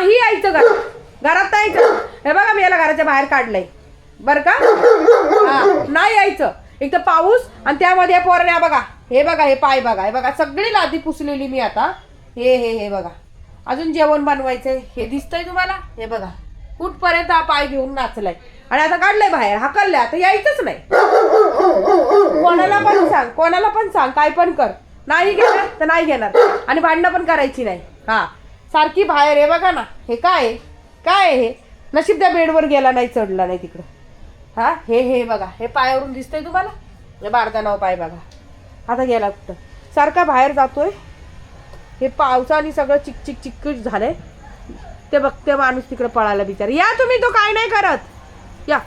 नाही यायचं घरात. घरात नाही यायचं. हे बघा मी याला घराच्या बाहेर काढलंय. बरं का? हा नाही यायचं. एक तर पाऊस आणि त्यामध्ये या बघा हे बघा हे पाय बघा हे बघा सगळी लादी पुसलेली मी आता. हे हे हे बघा. अजून जेवण बनवायचंय. हे दिसतंय तुम्हाला? हे बघा. कुठपर्यंत हा पाय घेऊन नाचलाय. आणि आता काढलंय बाहेर हाकललंय. आता यायचंच नाही. कोणाला पण सांग कोणाला पण सांग काय पण कर. नाही घेणार तर नाही घेणार. आणि भांडणं पण करायची नाही. हा. सारखी बाहेर आहे बघा ना. हे काय आहे? काय आहे हे? नशीब त्या बेडवर गेला नाही चढला नाही तिकडं. हा? हे हे बघा. हे पायावरून दिसतंय तुम्हाला? हे बारदा नाव पाय बघा. आता गेला कुठं? सारखा बाहेर जातोय. हे पावसाने सगळं चिकचिक चिक चिकचिक झालंय. ते बघते माणूस तिकडे पळाला बिचार. या तुम्ही तो काय नाही करत. या.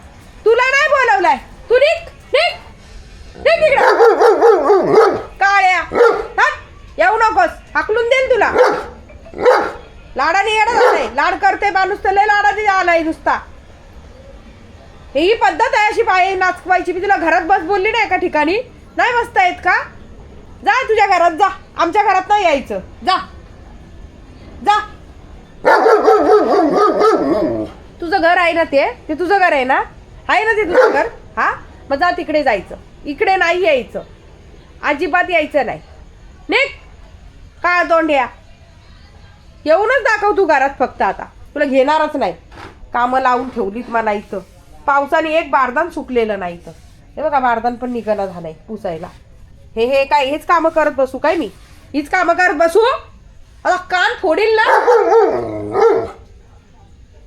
तुला नाही बोलवलाय. तू निक निक निघ तिकडं काळ्या हट, येऊ नकोस हाकलून देईल तुला लाडाने येणं झालंय लाड करते माणूस तर लय लाडाने आलाय नुसता. ही पद्धत आहे अशी पाय नाचवायची. मी तुला घरात बस बोलली नाही एका ठिकाणी? नाही बसता येत का? जा तुझ्या घरात जा. आमच्या घरात नाही यायचं. जा. जा. तुझं घर आहे ना ते? ते तुझं घर आहे ना? आहे ना ते तुझं घर? हा? मग जा तिकडे जायचं. इकडे नाही यायचं. अजिबात यायचं नाही. निघ. काय तोंड्या येऊनच दाखव तू घरात फक्त आता. तुला घेणारच नाही. कामं लावून ठेवलीत मला इथं. पावसाने एक बारदान सुकलेलं नाही इथं. हे बघा बारदान पण निघणं झालंय पुसायला. हे हे काय हेच कामं करत बसू काय मी? हीच कामं करत बसू? आता कान फोडील ना?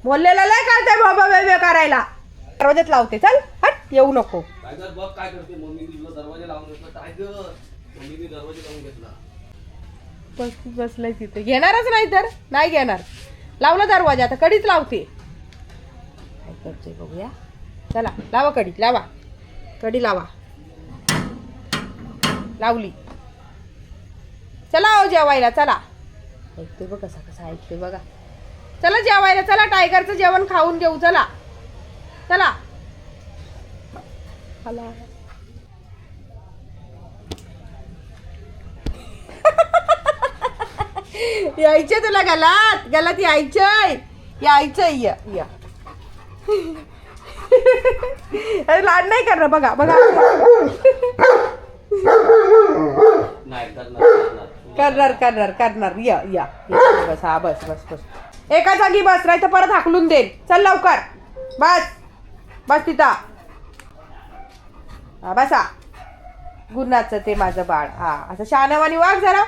बोललेला लय करते बाबा बेबे करायला. दरवाज्यात लावते. चल हट येऊ नको. काय बघ काय करते. मम्मी दरवाजा लावून घेतला. काय दरवाजा लावून घेतला. बस बसलंय तिथे. घेणारच नाही तर? नाही घेणार. लावला दरवाजा आता कडीच लावते. काय करते बघूया. चला लावा कडी लावा. कडी लावा. लावली. चला हो जेवायला चला. ऐकते बघ कसा कसा ऐकते बघा. चला जेवायला चला टायगरचं जेवण खाऊन घेऊ चला. चला चला यायचे तुला गलात गलात यायचंय. यायचंय या या. अरे लाड नाही करणार बघा बघा. करणार करणार. करणार या. बस हा बस बस बस. एका जागी बस नाही तर परत हाकलून देईल. चल लवकर. बस. बस तिथं. हा बसा. गुन्हाचं ते माझं बाळ. हा असं शहाण्यावानी वाघ जरा.